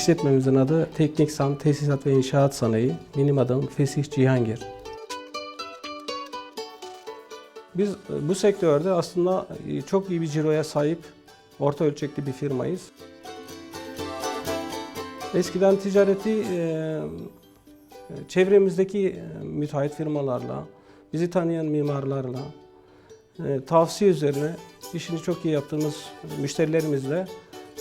İşletmemizin adı Teknik San Tesisat ve İnşaat Sanayi. Benim adım Fesih Cihangir. Biz e, bu sektörde aslında e, çok iyi bir ciroya sahip orta ölçekli bir firmayız. Eskiden ticareti e, çevremizdeki müteahhit firmalarla, bizi tanıyan mimarlarla, tavsiye üzerine işini çok iyi yaptığımız müşterilerimizle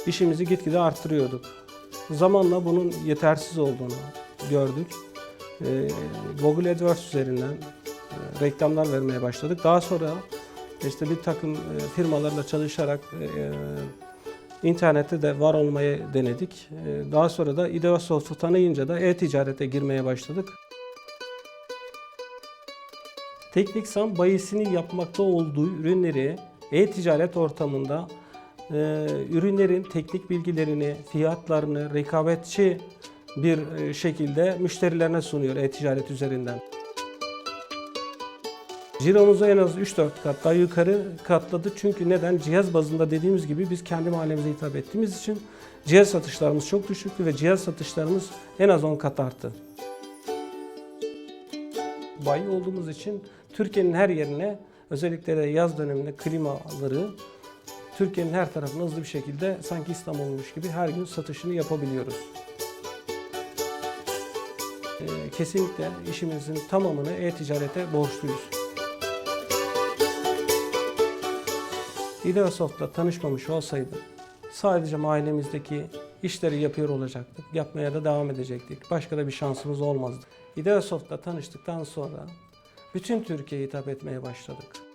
işimizi gitgide arttırıyorduk. Zamanla bunun yetersiz olduğunu gördük. E, Google AdWords üzerinden e, reklamlar vermeye başladık. Daha sonra işte bir takım e, firmalarla çalışarak e, internette de var olmayı denedik. Daha sonra da Ideasoft'u tanıyınca da e-ticarete girmeye başladık. Tekniksan bayisini yapmakta olduğu ürünleri e-ticaret ortamında ürünlerin teknik bilgilerini, fiyatlarını rekabetçi bir e, şekilde müşterilerine sunuyor e-ticaret üzerinden. Ciromuzu en az 3-4 kat daha yukarı katladı. Çünkü neden? Cihaz bazında dediğimiz gibi biz kendi mahallemize hitap ettiğimiz için cihaz satışlarımız çok düşüktü ve cihaz satışlarımız en az 10 kat arttı. Bayi olduğumuz için Türkiye'nin her yerine özellikle de yaz döneminde klimaları Türkiye'nin her tarafına hızlı bir şekilde sanki İstanbul'muş gibi her gün satışını yapabiliyoruz. Ee, Kesinlikle işimizin tamamını e-ticarete borçluyuz. Ideasoft'la tanışmamış olsaydım sadece mahallemizdeki işleri yapıyor olacaktık. Yapmaya da devam edecektik. Başka da bir şansımız olmazdı. Ideasoft'la tanıştıktan sonra bütün Türkiye'ye hitap etmeye başladık.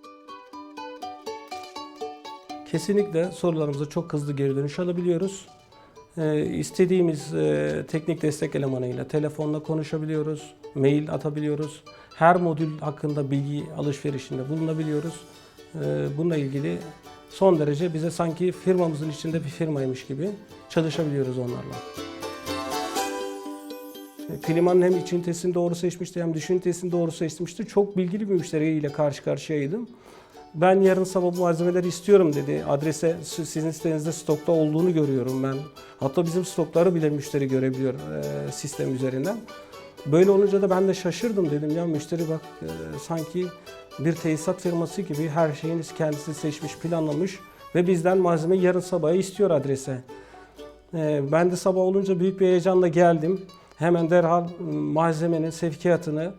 Kesinlikle sorularımıza çok hızlı geri dönüş alabiliyoruz. Ee, istediğimiz e, teknik destek elemanıyla telefonla konuşabiliyoruz, mail atabiliyoruz. Her modül hakkında bilgi alışverişinde bulunabiliyoruz. Ee, bununla ilgili son derece bize sanki firmamızın içinde bir firmaymış gibi çalışabiliyoruz onlarla. E, Klimanın hem iç ünitesini doğru seçmişti hem dış ünitesini doğru seçmişti. Çok bilgili bir müşteriyle karşı karşıyaydım. Ben yarın sabah bu malzemeleri istiyorum dedi. Adrese sizin sitenizde stokta olduğunu görüyorum ben. Hatta bizim stokları bile müşteri görebiliyor e, sistem üzerinden. Böyle olunca da ben de şaşırdım dedim ya müşteri bak e, sanki bir tesisat firması gibi her şeyiniz kendisi seçmiş, planlamış ve bizden malzemeyi yarın sabah istiyor adrese. E, ben de sabah olunca büyük bir heyecanla geldim. Hemen derhal malzemenin sevkiyatını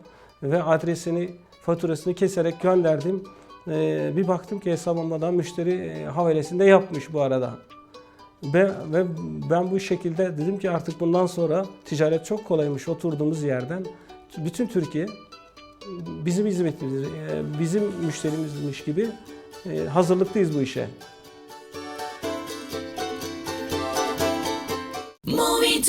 ve adresini, faturasını keserek gönderdim. Ee, bir baktım ki hesaplamadan müşteri e, havalesinde yapmış bu arada. Ve, ve ben bu şekilde dedim ki artık bundan sonra ticaret çok kolaymış oturduğumuz yerden. Bütün Türkiye bizim hizmetimiz, e, bizim müşterimizmiş gibi e, hazırlıklıyız bu işe. Movie